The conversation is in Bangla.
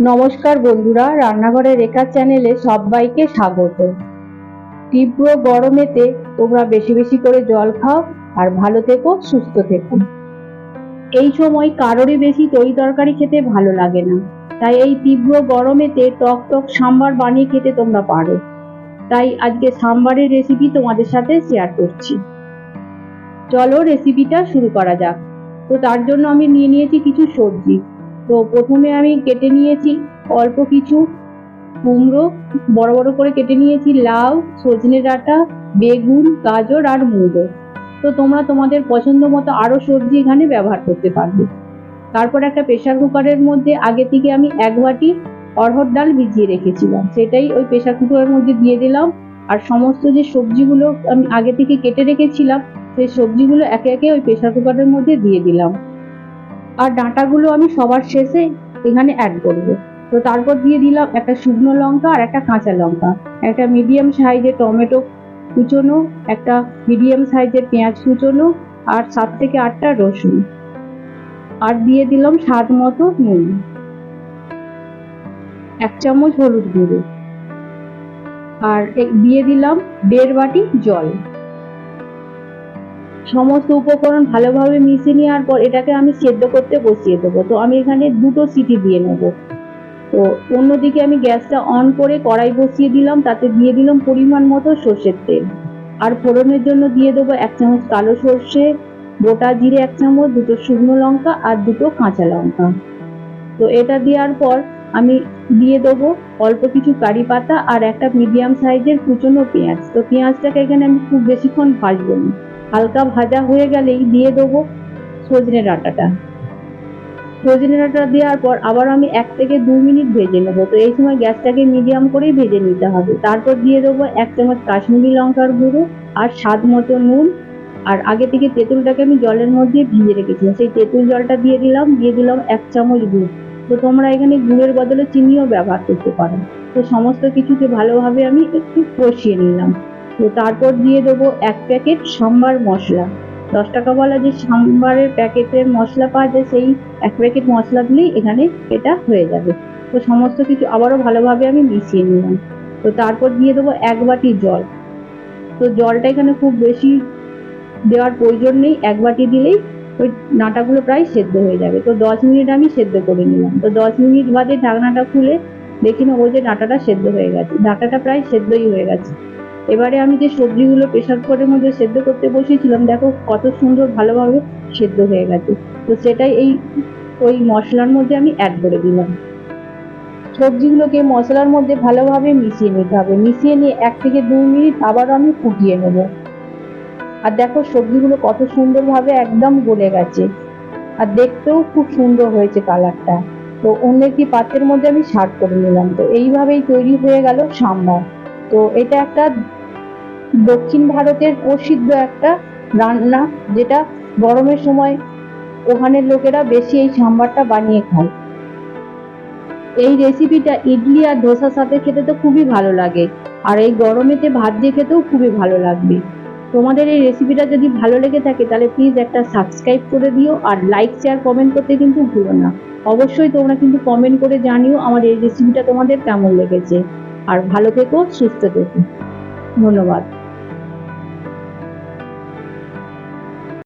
নমস্কার বন্ধুরা রান্নাঘরে রেখা চ্যানেলে সবাইকে স্বাগত। তীব্র গরমেতে তোমরা বেশি বেশি করে জল খাও আর ভালো থেকো, সুস্থ থেকো। এই সময় কারোরই বেশি তরি তরকারি খেতে ভালো লাগে না। তাই এই তীব্র গরমেতে টক টক সাম্বার বানিয়ে খেতে তোমরা পারো। তাই আজকে সাম্বারের রেসিপি তোমাদের সাথে শেয়ার করছি। চলো রেসিপিটা শুরু করা যাক। তো তার জন্য আমি নিয়ে নিয়েছি কিছু সবজি। তো প্রথমে আমি কেটে নিয়েছি অল্প কিছু কুমড়ো, বড় বড় করে কেটে নিয়েছি লাউ, সজনে ডাঁটা, বেগুন, গাজর আর মুলো। তো তোমরা তোমাদের পছন্দ মতো আরও সবজি এখানে ব্যবহার করতে পারবে। তারপর একটা প্রেশার কুকারের মধ্যে আগে থেকে আমি এক বাটি অরহর ডাল ভিজিয়ে রেখেছিলাম। সেটাই ওই প্রেশার কুকারের মধ্যে দিয়ে দিলাম। আর সমস্ত যে সবজিগুলো আমি আগে থেকে কেটে রেখেছিলাম, সেই সবজিগুলো একে একে ওই প্রেশার কুকারের মধ্যে দিয়ে দিলাম। আর ডাঁটাগুলো আমি সবার শেষে এখানে অ্যাড করব। তো তারপর দিয়ে দিলাম একটা শুকনো লঙ্কা আর একটা কাঁচা লঙ্কা। একটা মিডিয়াম সাইজের টমেটো কুচোনো, একটা মিডিয়াম সাইজের পেঁয়াজ কুচোনো আর সাত থেকে আটটা রসুন। আর দিয়ে দিলাম স্বাদ মতো নুন। এক চামচ হলুদ গুঁড়ো। আর দিয়ে দিলাম দেড় বাটি জল। সমস্ত উপকরণ ভালোভাবে মিশিয়ে নেওয়ার পর এটাকে আমি সেদ্ধ করতে বসিয়ে দেবো। তো আমি এখানে দুটো সিটি দিয়ে নেব। তো অন্যদিকে আমি গ্যাসটা অন করে কড়াই বসিয়ে দিলাম, তাতে দিয়ে দিলাম পরিমাণ মতো সর্ষের তেল। আর ফোড়নের জন্য দিয়ে দেবো এক চামচ কালো সর্ষে, গোটা জিরে এক চামচ, দুটো শুকনো লঙ্কা আর দুটো কাঁচা লঙ্কা। তো এটা দেওয়ার পর আমি দিয়ে দেবো অল্প কিছু কারি পাতা আর একটা মিডিয়াম সাইজের কুচনো পেঁয়াজ। তো পেঁয়াজটাকে এখানে আমি খুব বেশিক্ষণ ভাজবো না। হালকা ভাজা হয়ে গেলেই দিয়ে দেবো সজনে ডাঁটাটা। সজনে ডাঁটা দেওয়ার পর আবার আমি এক থেকে দু মিনিট ভেজে নেব। তো এই সময় গ্যাসটাকে মিডিয়াম করেই ভেজে নিতে হবে। তারপর দিয়ে দেবো এক চামচ কাশ্মীরি লঙ্কার গুঁড়ো আর স্বাদ মতো নুন। আর আগে থেকে তেঁতুলটাকে আমি জলের মধ্যে ভিজে রেখেছিলাম। সেই তেঁতুল জলটা দিয়ে দিলাম দিয়ে দিলাম এক চামচ গুড়। তো তোমরা এখানে গুড়ের বদলে চিনিও ব্যবহার করতে পারো। তো সমস্ত কিছুকে ভালোভাবে আমি একটু কষিয়ে নিলাম। তো তারপর দিয়ে দেবো এক প্যাকেট সাম্বার মশলা। দশ টাকা বলা যে সাম্বারের প্যাকেটের মশলা পাওয়া যায়, সেই এক প্যাকেট মশলা দিলেই এখানে এটা হয়ে যাবে। তো সমস্ত কিছু আবারও ভালোভাবে আমি মিশিয়ে নিলাম। তো তারপর দিয়ে দেবো এক বাটি জল। তো জলটা এখানে খুব বেশি দেওয়ার প্রয়োজন নেই, এক বাটি দিলেই ওই ডাঁটাগুলো প্রায় সেদ্ধ হয়ে যাবে। তো দশ মিনিট আমি সেদ্ধ করে নিলাম। তো দশ মিনিট বাদে ঢাকনাটা খুলে দেখি নেব যে ডাঁটাটা সেদ্ধ হয়ে গেছে। ডাঁটাটা প্রায় সেদ্ধই হয়ে গেছে। এবারে আমি যে সবজিগুলো প্রেশার কুকারের মধ্যে সেদ্ধ করতে বসিয়েছিলাম, দেখো কত সুন্দর ভালোভাবে সেদ্ধ হয়ে গেছে। তো সেটাই এই, ওই মশলার মধ্যে আমি অ্যাড করে দিলাম। সবজিগুলোকে মশলার মধ্যে ভালোভাবে মিশিয়ে নিতে হবে। মিশিয়ে নিয়ে এক থেকে দুই মিনিট আবারও আমি ফুটিয়ে নেব। আর দেখো সবজিগুলো কত সুন্দরভাবে একদম গলে গেছে। আর দেখতেও খুব সুন্দর হয়েছে কালারটা। তো অন্য একটি পাত্রের মধ্যে আমি সার্ভ করে নিলাম। তো এইভাবেই তৈরি হয়ে গেল সাম্বার। তো এটা একটা দক্ষিণ ভারতের প্রসিদ্ধ একটা রান্না, যেটা গরমের সময় ওখানের লোকেরা বেশি এই সাম্বারটা বানিয়ে খায়। এই রেসিপিটা ইডলি আর ধোসার সাথে খেতে তো খুবই ভালো লাগে, আর এই গরমেতে ভাত দিয়ে খেতেও খুবই ভালো লাগবে। তোমাদের এই রেসিপিটা যদি ভালো লেগে থাকে, তাহলে প্লিজ একটা সাবস্ক্রাইব করে দিও, আর লাইক শেয়ার কমেন্ট করতে কিন্তু ভুলো না। অবশ্যই তোমরা কিন্তু কমেন্ট করে জানিও আমার এই রেসিপিটা তোমাদের কেমন লেগেছে। আর ভালো থেকো, সুস্থ থেকো। ধন্যবাদ।